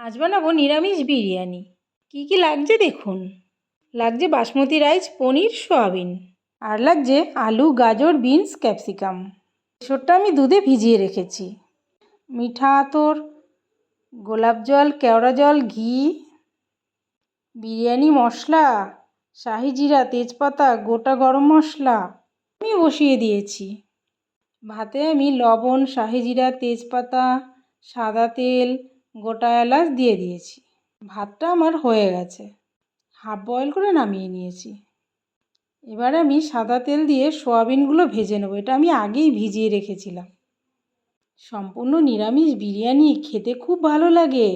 আজ বানাবো নিরামিষ বিরিয়ানি। কি কি লাগছে দেখুন। লাগছে বাসমতি রাইস, পনির, সোয়াবিন। আর লাগছে আলু, গাজর, বিনস, ক্যাপসিকাম। এসবটা আমি দুধে ভিজিয়ে রেখেছি। মিঠা আতর, গোলাপ জল, কেওড়া জল, ঘি, বিরিয়ানি মশলা, শাহি জিরা, তেজপাতা, গোটা গরম মশলা আমি বসিয়ে দিয়েছি। ভাতে আমি লবণ, শাহি জিরা, তেজপাতা, সাদা তেল গোটা এলাচ দিয়ে দিয়েছি। ভাতটা আমার হয়ে গেছে। হাফ বয়েল করে নামিয়ে নিয়েছি। এবার আমি সাদা তেল দিয়ে সোয়াবিনগুলো ভেজে নেব। এটা আমি আগেই ভিজিয়ে রেখেছিলাম। সম্পূর্ণ নিরামিষ বিরিয়ানি খেতে খুব ভালো লাগে।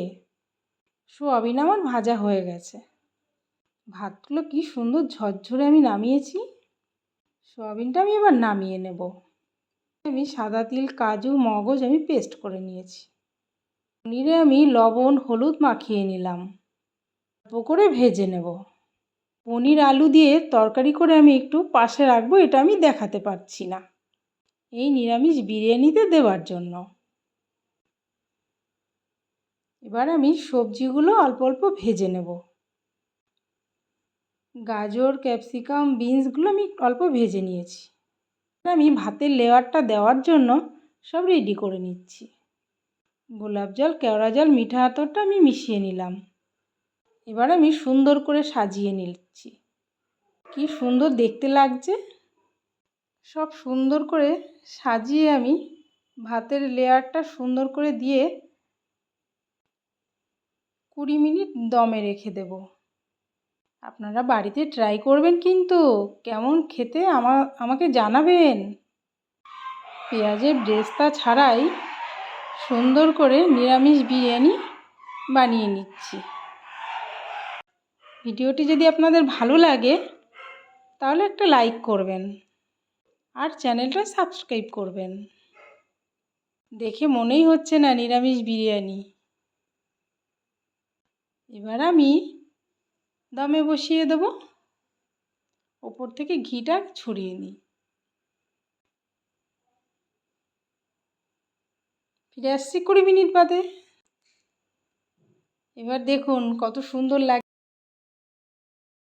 সোয়াবিন আমার ভাজা হয়ে গেছে। ভাতগুলো কি সুন্দর ঝরঝরে আমি নামিয়েছি। সোয়াবিনটা আমি এবার নামিয়ে নেব। আমি সাদা তিল, কাজু, মগজ আমি পেস্ট করে নিয়েছি। পনিরে আমি লবণ, হলুদ মাখিয়ে নিলাম। অল্প করে ভেজে নেব। পনির আলু দিয়ে তরকারি করে আমি একটু পাশে রাখব, এটা আমি দেখাতে পারছি না। এই নিরামিষ বিরিয়ানিতে দেওয়ার জন্য। এবার আমি সবজিগুলো অল্প অল্প ভেজে নেব। গাজর, ক্যাপসিকাম, বিনসগুলো আমি অল্প ভেজে নিয়েছি। আমি ভাতের লেয়ারটা দেওয়ার জন্য সব রেডি করে নিচ্ছি। গোলাপ জল, কেওড়া জল, মিঠা আতরটা আমি মিশিয়ে নিলাম। এবার আমি সুন্দর করে সাজিয়ে নিচ্ছি। কি সুন্দর দেখতে লাগছে। সব সুন্দর করে সাজিয়ে আমি ভাতের লেয়ারটা সুন্দর করে দিয়ে কুড়ি মিনিট দমে রেখে দেব। আপনারা বাড়িতে ট্রাই করবেন কিন্তু, কেমন খেতে আমা, আমাকে জানাবেন। পেঁয়াজের ব্রেস্তা ছাড়াই সুন্দর করে নিরামিষ বিরিয়ানি বানিয়ে নিচ্ছি। ভিডিওটি যদি আপনাদের ভালো লাগে, তাহলে একটা লাইক করবেন আর চ্যানেলটা সাবস্ক্রাইব করবেন। দেখে মনেই হচ্ছে না নিরামিষ বিরিয়ানি। এবার আমি দমে বসিয়ে দেবো। ওপর থেকে ঘিটা ছড়িয়ে নিই। ফিরে আসছি কুড়ি মিনিট বাদে। এবার দেখুন কত সুন্দর লাগে